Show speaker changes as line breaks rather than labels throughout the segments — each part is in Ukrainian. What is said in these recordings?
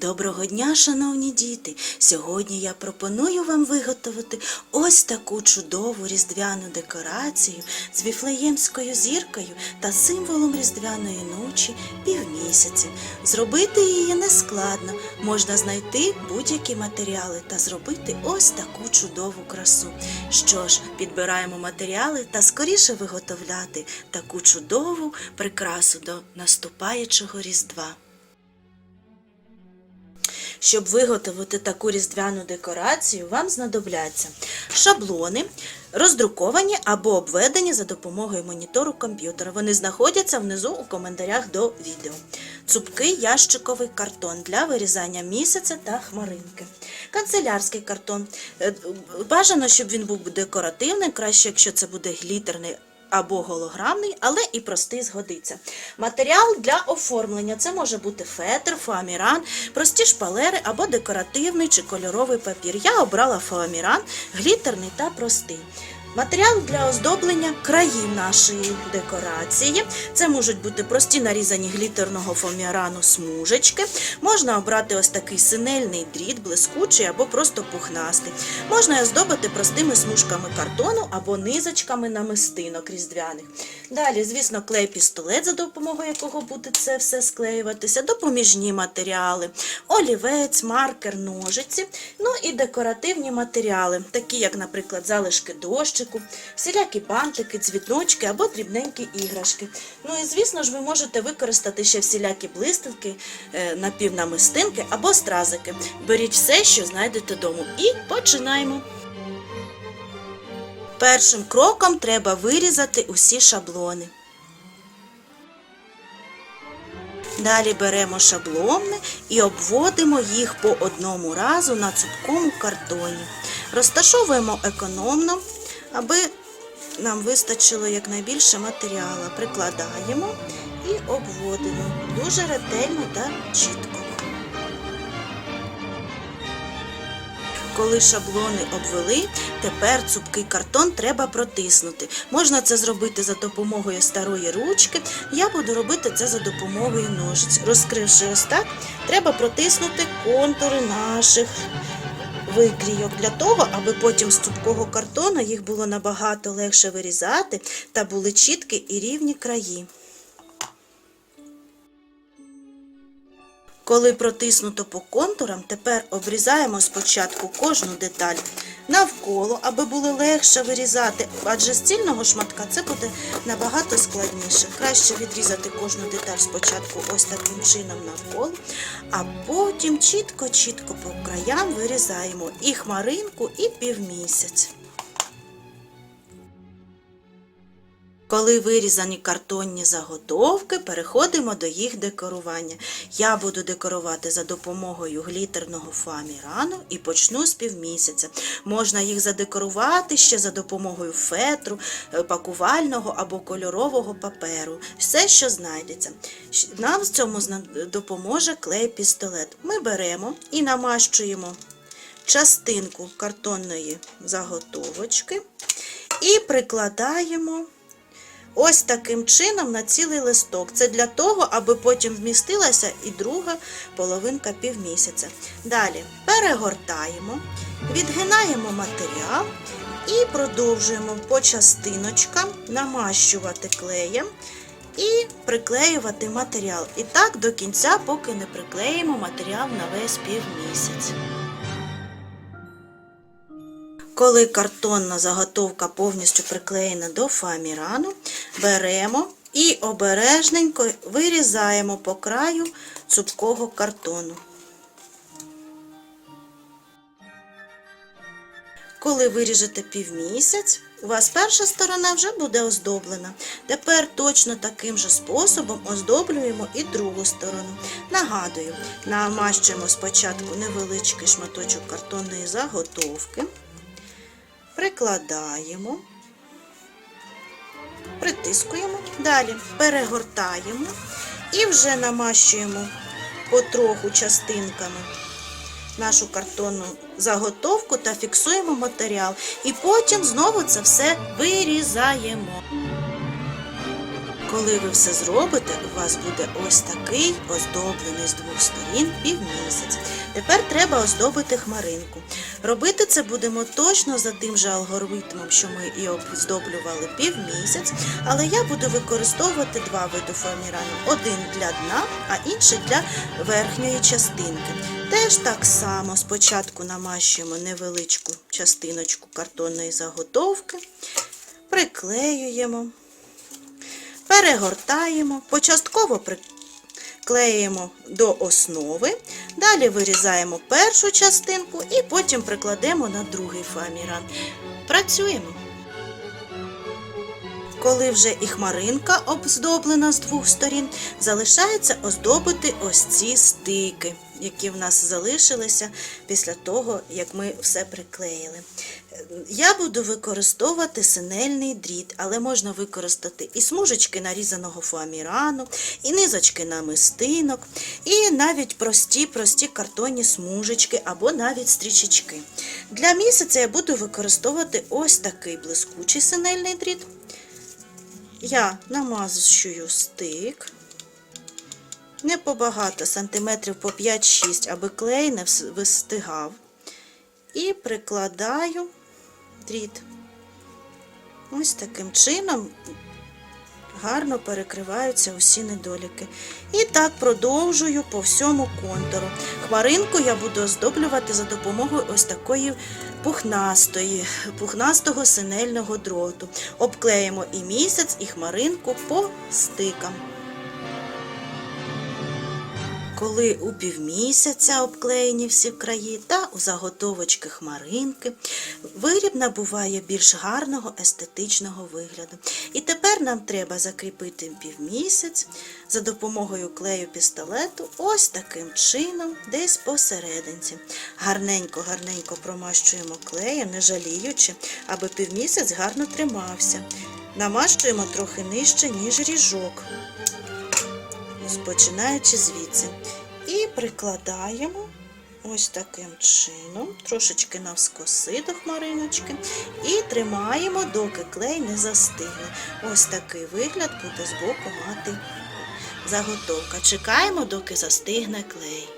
Доброго дня, шановні діти! Сьогодні я пропоную вам виготовити ось таку чудову різдвяну декорацію з віфлеємською зіркою та символом різдвяної ночі півмісяці. Зробити її нескладно, можна знайти будь-які матеріали та зробити ось таку чудову красу. Що ж, підбираємо матеріали та скоріше виготовляти таку чудову прикрасу до наступаючого різдва. Щоб виготовити таку різдвяну декорацію, вам знадобляться шаблони, роздруковані або обведені за допомогою монітору комп'ютера. Вони знаходяться внизу у коментарях до відео. Цупкий ящиковий картон для вирізання місяця та хмаринки. Канцелярський картон. Е, Бажано, щоб він був декоративним, краще, якщо це буде глітерний або голограмний, але і простий згодиться. Матеріал для оформлення це може бути фетр, фоаміран, прості шпалери або декоративний чи кольоровий папір. Я обрала фоаміран, глітерний та простий. Матеріал для оздоблення країв нашої декорації. Це можуть бути прості нарізані глітерного фоамірану смужечки. Можна обрати ось такий синельний дріт, блискучий або просто пухнастий. Можна оздобити простими смужками картону або низочками намистинок різдвяних. Далі, звісно, клей-пістолет, за допомогою якого буде це все склеюватися, допоміжні матеріали, олівець, маркер, ножиці, ну і декоративні матеріали, такі як, наприклад, залишки дощику, всілякі бантики, цвіточки або дрібненькі іграшки. Ну і звісно ж, ви можете використати ще всілякі блистинки, е, напівнамистинки або стразики. Беріть все, що знайдете дому. І починаємо. Першим кроком треба вирізати усі шаблони. Далі беремо шаблони і обводимо їх по одному разу на цупкому картоні. Розташовуємо економно, аби нам вистачило якнайбільше матеріалу. Прикладаємо і обводимо дуже ретельно та чітко. Коли шаблони обвели, тепер цупкий картон треба протиснути. Можна це зробити за допомогою старої ручки. Я буду робити це за допомогою ножиць. Розкривши ось так, треба протиснути контури наших викрійок для того, аби потім з цупкого картону їх було набагато легше вирізати та були чіткі і рівні краї. Коли протиснуто по контурам, тепер обрізаємо спочатку кожну деталь навколо, аби було легше вирізати, адже з цільного шматка це буде набагато складніше. Краще відрізати кожну деталь спочатку ось таким чином навколо, а потім чітко-чітко по краям вирізаємо і хмаринку, і півмісяць. Коли вирізані картонні заготовки, переходимо до їх декорування. Я буду декорувати за допомогою глітерного фоамірану і почну з півмісяця. Можна їх задекорувати ще за допомогою фетру, е, пакувального або кольорового паперу. Все, що знайдеться. Нам в цьому допоможе клей-пістолет. Ми беремо і намащуємо частинку картонної заготовочки і прикладаємо. Ось таким чином на цілий листок. Це для того, аби потім вмістилася і друга половинка півмісяця. Далі перегортаємо, відгинаємо матеріал і продовжуємо по частиночкам намащувати клеєм і приклеювати матеріал. І так до кінця, поки не приклеїмо матеріал на весь півмісяць. Коли картонна заготовка повністю приклеєна до фоамірану, беремо і обережненько вирізаємо по краю цупкого картону. Коли виріжете півмісяць, у вас перша сторона вже буде оздоблена. Тепер точно таким же способом оздоблюємо і другу сторону. Нагадую, намащуємо спочатку невеличкий шматочок картонної заготовки прикладаємо, притискуємо, далі перегортаємо і вже намащуємо потроху частинками нашу картонну заготовку та фіксуємо матеріал. І потім знову це все вирізаємо. Коли ви все зробите, у вас буде ось такий оздоблений з двох сторін півмісяць. Тепер треба оздобити хмаринку. Робити це будемо точно за тим же алгоритмом, що ми і оздоблювали півмісяць, але я буду використовувати два види фоамірану. Один для дна, а інший для верхньої частинки. Теж так само спочатку намащуємо невеличку частиночку картонної заготовки, приклеюємо, перегортаємо, початково приклеїмо до основи, далі вирізаємо першу частинку і потім прикладемо на другий фаміран. Працюємо. Коли вже і хмаринка оздоблена з двох сторін, залишається оздобити ось ці стики, які в нас залишилися після того, як ми все приклеїли. Я буду використовувати синельний дріт, але можна використати і смужечки нарізаного фоамірану, і низочки намистинок, і навіть прості-прості картонні смужечки або навіть стрічечки. Для місяця я буду використовувати ось такий блискучий синельний дріт. Я намазую стик. Не побагато, сантиметрів по 5-6, аби клей не вистигав. І прикладаю дріт. Ось таким чином гарно перекриваються усі недоліки. І так продовжую по всьому контуру. Хмаринку я буду оздоблювати за допомогою ось такої пухнастої, пухнастого синельного дроту. Обклеїмо і місяць, і хмаринку по стикам. Коли у півмісяця обклеєні всі краї та у заготовочки хмаринки, виріб набуває більш гарного естетичного вигляду. І тепер нам треба закріпити півмісяць за допомогою клею пістолету ось таким чином, десь посерединці. Гарненько-гарненько промащуємо клеєм, не жаліючи, аби півмісяць гарно тримався. Намащуємо трохи нижче, ніж ріжок починаючи звідси. І прикладаємо ось таким чином, трошечки навскоси до хмариночки, і тримаємо, доки клей не застигне. Ось такий вигляд буде збоку мати заготовка. Чекаємо, доки застигне клей.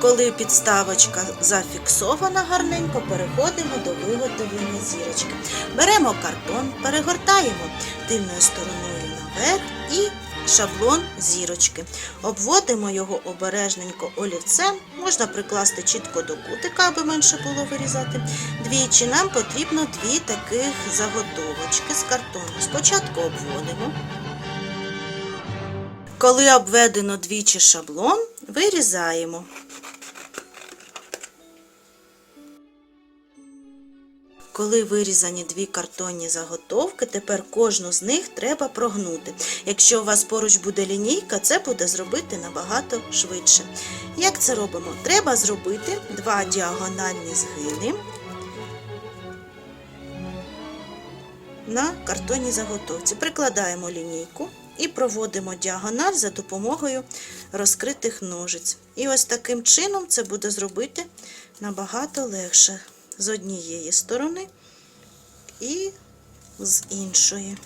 Коли підставочка зафіксована гарненько, переходимо до виготовлення зірочки. Беремо картон, перегортаємо тильною стороною наверх і шаблон зірочки. Обводимо його обережненько олівцем, можна прикласти чітко до кутика, аби менше було вирізати. Двічі нам потрібно дві таких заготовочки з картону. Спочатку обводимо. Коли обведено двічі шаблон, вирізаємо. Коли вирізані дві картонні заготовки, тепер кожну з них треба прогнути. Якщо у вас поруч буде лінійка, це буде зробити набагато швидше. Як це робимо? Треба зробити два діагональні згини на картонній заготовці. Прикладаємо лінійку і проводимо діагональ за допомогою розкритих ножиць. І ось таким чином це буде зробити набагато легше з однієї сторони і з іншої.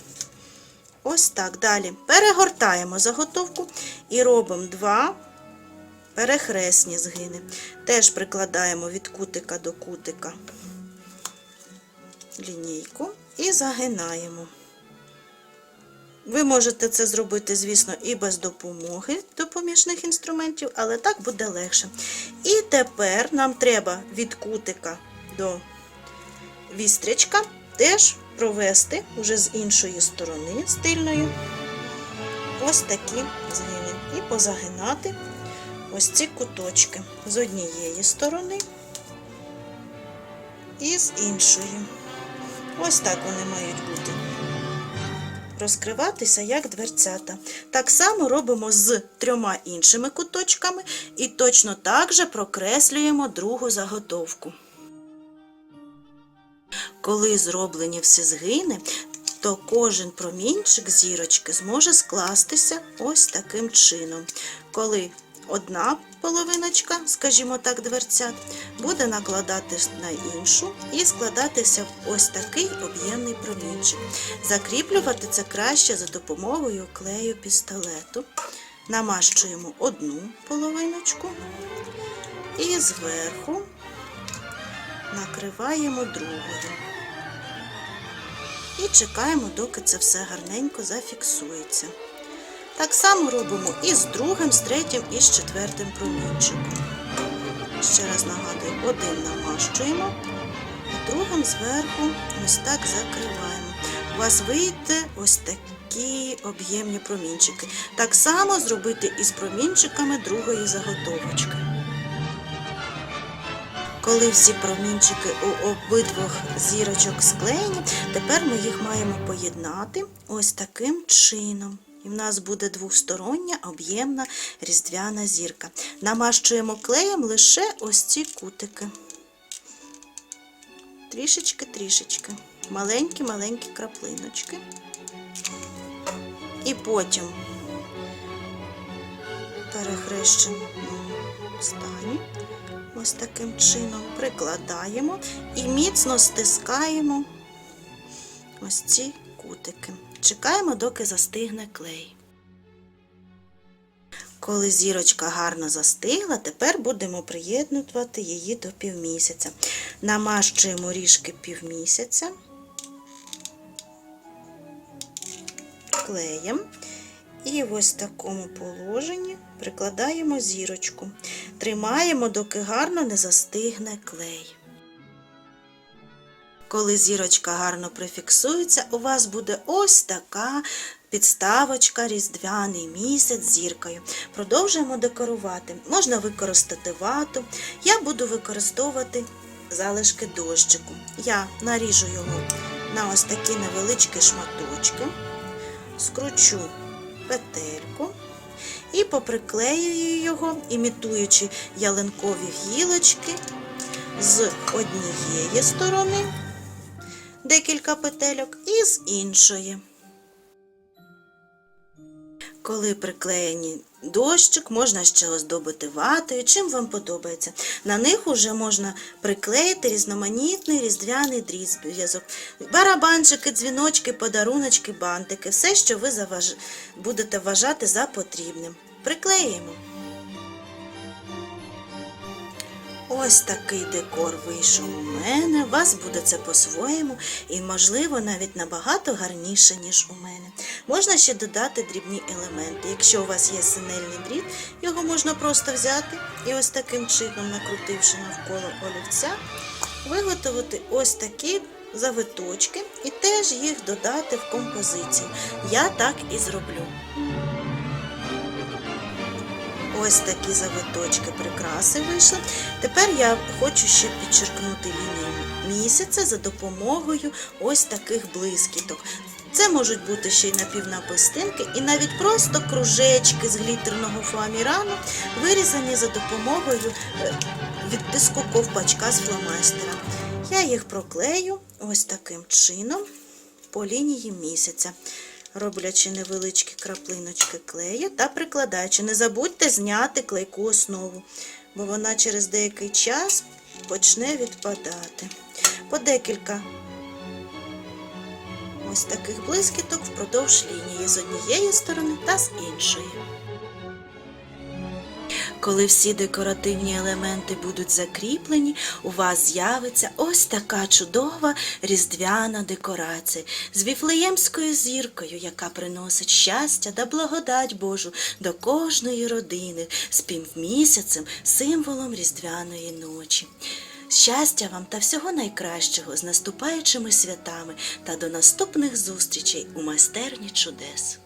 Ось так. Далі перегортаємо заготовку і робимо два перехресні згини. Теж прикладаємо від кутика до кутика лінійку і загинаємо. Ви можете це зробити, звісно, і без допомоги допоміжних інструментів, але так буде легше. І тепер нам треба від кутика до вістрячка теж провести уже з іншої сторони, з тильної, ось такі згини. І позагинати ось ці куточки з однієї сторони і з іншої. Ось так вони мають бути. Розкриватися як дверцята. Так само робимо з трьома іншими куточками і точно так же прокреслюємо другу заготовку. Коли зроблені всі згини, то кожен промінчик зірочки зможе скластися ось таким чином. Коли одна половиночка, скажімо так, дверцят, буде накладатись на іншу і складатися в ось такий об'ємний промінчик. Закріплювати це краще за допомогою клею пістолету. Намащуємо одну половиночку і зверху накриваємо другою. І чекаємо, доки це все гарненько зафіксується. Так само робимо і з другим, з третім, і з четвертим промінчиком. Ще раз нагадую, один намащуємо, а другим зверху ось так закриваємо. У вас вийде ось такі об'ємні промінчики. Так само зробити і з промінчиками другої заготовочки. Коли всі промінчики у обидвох зірочок склеєні, тепер ми їх маємо поєднати ось таким чином. І в нас буде двостороння об'ємна різдвяна зірка. Намащуємо клеєм лише ось ці кутики. Трішечки-трішечки. Маленькі-маленькі краплиночки. І потім перехрещеному стані. Ось таким чином прикладаємо і міцно стискаємо ось ці кутики. Чекаємо, доки застигне клей. Коли зірочка гарно застигла, тепер будемо приєднувати її до півмісяця. Намащуємо ріжки півмісяця клеєм. І в ось такому положенні прикладаємо зірочку. Тримаємо, доки гарно не застигне клей. Коли зірочка гарно прифіксується, у вас буде ось така підставочка різдвяний місяць з зіркою. Продовжуємо декорувати. Можна використати вату. Я буду використовувати залишки дощику. Я наріжу його на ось такі невеличкі шматочки, скручу петельку і поприклеюю його, імітуючи ялинкові гілочки з однієї сторони, декілька петельок, і з іншої. Коли приклеєні дощик, можна ще оздобити ватою, чим вам подобається. На них уже можна приклеїти різноманітний різдвяний дріб'язок. Барабанчики, дзвіночки, подаруночки, бантики, все, що ви будете вважати за потрібним. Приклеїмо. Ось такий декор вийшов у мене. Вас буде це по-своєму і, можливо, навіть набагато гарніше, ніж у мене. Можна ще додати дрібні елементи. Якщо у вас є синельний дріт, його можна просто взяти і ось таким чином, накрутивши навколо олівця, виготовити ось такі завиточки і теж їх додати в композицію. Я так і зроблю. Ось такі завиточки прикраси вийшли. Тепер я хочу ще підчеркнути лінію місяця за допомогою ось таких блискіток. Це можуть бути ще й напівнапистинки і навіть просто кружечки з глітерного фоамірану, вирізані за допомогою е, відтиску ковпачка з фломастера. Я їх проклею ось таким чином по лінії місяця роблячи невеличкі краплиночки клею та прикладаючи. Не забудьте зняти клейку основу, бо вона через деякий час почне відпадати. По декілька ось таких блискіток впродовж лінії з однієї сторони та з іншої. Коли всі декоративні елементи будуть закріплені, у вас з'явиться ось така чудова різдвяна декорація з віфлеємською зіркою, яка приносить щастя та благодать Божу до кожної родини, з півмісяцем, символом різдвяної ночі. Щастя вам та всього найкращого з наступаючими святами та до наступних зустрічей у майстерні чудес.